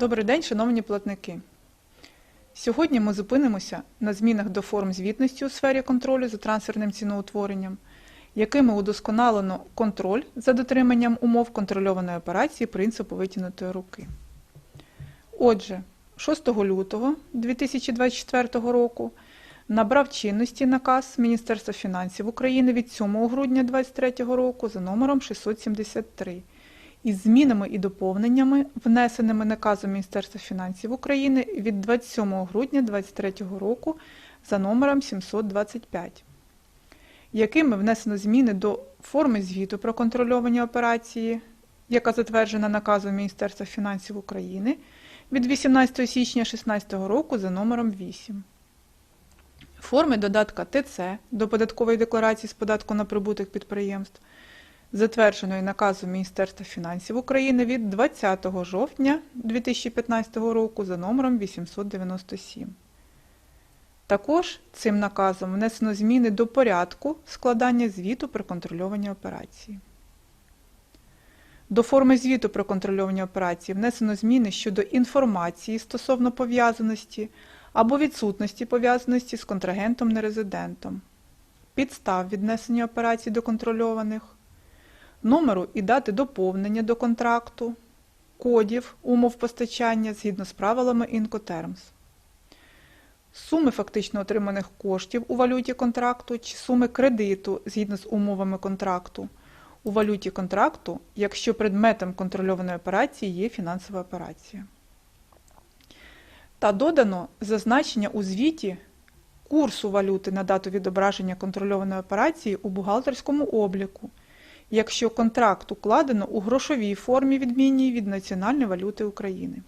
Добрий день, шановні платники. Сьогодні ми зупинимося на змінах до форм звітності у сфері контролю за трансферним ціноутворенням, якими удосконалено контроль за дотриманням умов контрольованої операції принципу витягнутої руки. Отже, 6 лютого 2024 року набрав чинності наказ Міністерства фінансів України від 7 грудня 2023 року за номером 673 із змінами і доповненнями, внесеними наказом Міністерства фінансів України від 27 грудня 2023 року за номером 725, якими внесено зміни до форми звіту про контрольовані операції, яка затверджена наказом Міністерства фінансів України від 18 січня 2016 року за номером 8. Форми додатка ТЦ до податкової декларації з податку на прибуток підприємств затвердженої наказом Міністерства фінансів України від 20 жовтня 2015 року за номером 897. Також цим наказом внесено зміни до порядку складання звіту про контрольовані операції. До форми звіту про контрольовані операції внесено зміни щодо інформації стосовно пов'язаності або відсутності пов'язаності з контрагентом-нерезидентом, підстав віднесення операцій до контрольованих, номеру і дати доповнення до контракту, кодів умов постачання згідно з правилами Incoterms, суми фактично отриманих коштів у валюті контракту чи суми кредиту згідно з умовами контракту у валюті контракту, якщо предметом контрольованої операції є фінансова операція. Та додано зазначення у звіті курсу валюти на дату відображення контрольованої операції у бухгалтерському обліку, якщо контракт укладено у грошовій формі відмінній від національної валюти України.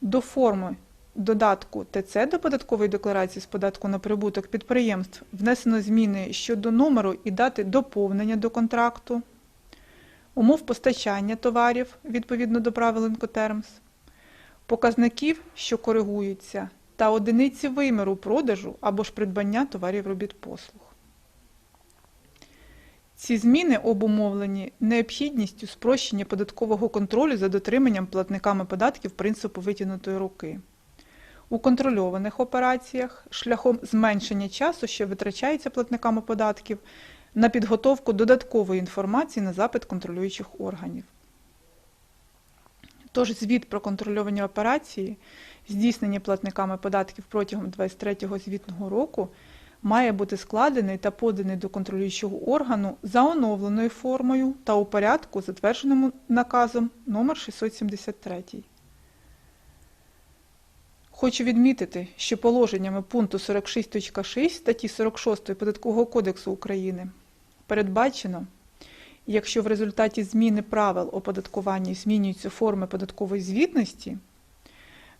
До форми додатку ТЦ до податкової декларації з податку на прибуток підприємств внесено зміни щодо номеру і дати доповнення до контракту, умов постачання товарів відповідно до правил Incoterms, показників, що коригуються, та одиниці виміру продажу або ж придбання товарів робіт послуг. Ці зміни обумовлені необхідністю спрощення податкового контролю за дотриманням платниками податків принципу витягнутої руки. У контрольованих операціях шляхом зменшення часу, що витрачається платниками податків, на підготовку додаткової інформації на запит контролюючих органів. Тож звіт про контрольовані операції, здійснені платниками податків протягом 2023 звітного року, має бути складений та поданий до контролюючого органу за оновленою формою та у порядку, затвердженому наказом номер 673. Хочу відмітити, що положеннями пункту 46.6 статті 46 Податкового кодексу України передбачено, якщо в результаті зміни правил оподаткування змінюються форми податкової звітності,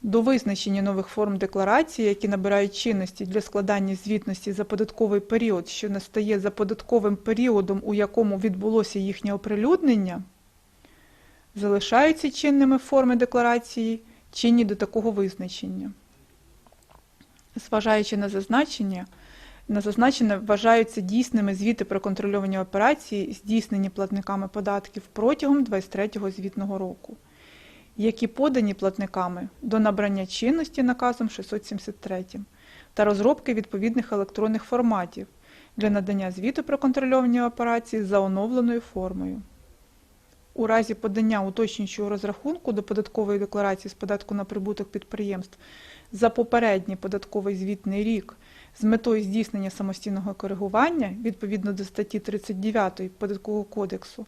до визначення нових форм декларації, які набирають чинності для складання звітності за податковий період, що настає за податковим періодом, у якому відбулося їхнє оприлюднення, залишаються чинними форми декларації, чинні до такого визначення. Зважаючи на зазначення, на зазначене вважаються дійсними звіти про контрольовані операції, здійснені платниками податків протягом 23-го звітного року, які подані платниками до набрання чинності наказом 673 та розробки відповідних електронних форматів для надання звіту про контрольовані операції за оновленою формою. У разі подання уточнюючого розрахунку до податкової декларації з податку на прибуток підприємств за попередній податковий звітний рік з метою здійснення самостійного коригування відповідно до статті 39 Податкового кодексу,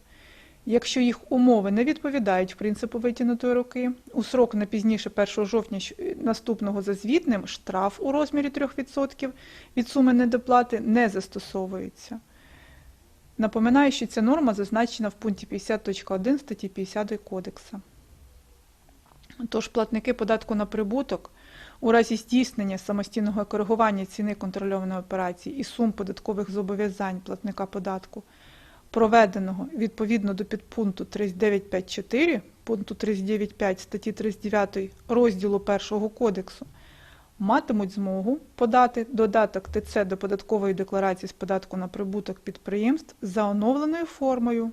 якщо їх умови не відповідають принципу витягнутої руки, у срок не пізніше 1 жовтня наступного за звітним штраф у розмірі 3% від суми недоплати не застосовується. Напоминаю, що ця норма зазначена в пункті 50.1 статті 50 Кодексу. Тож платники податку на прибуток у разі здійснення самостійного коригування ціни контрольованої операції і сум податкових зобов'язань платника податку, проведеного відповідно до підпункту 39.5.4 пункту 39.5 статті 39 розділу 1 Кодексу, матимуть змогу подати додаток ТЦ до податкової декларації з податку на прибуток підприємств за оновленою формою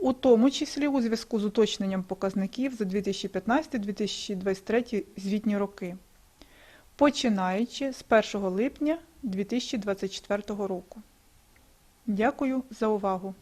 у тому числі у зв'язку з уточненням показників за 2015-2023 звітні роки, починаючи з 1 липня 2024 року. Дякую за увагу!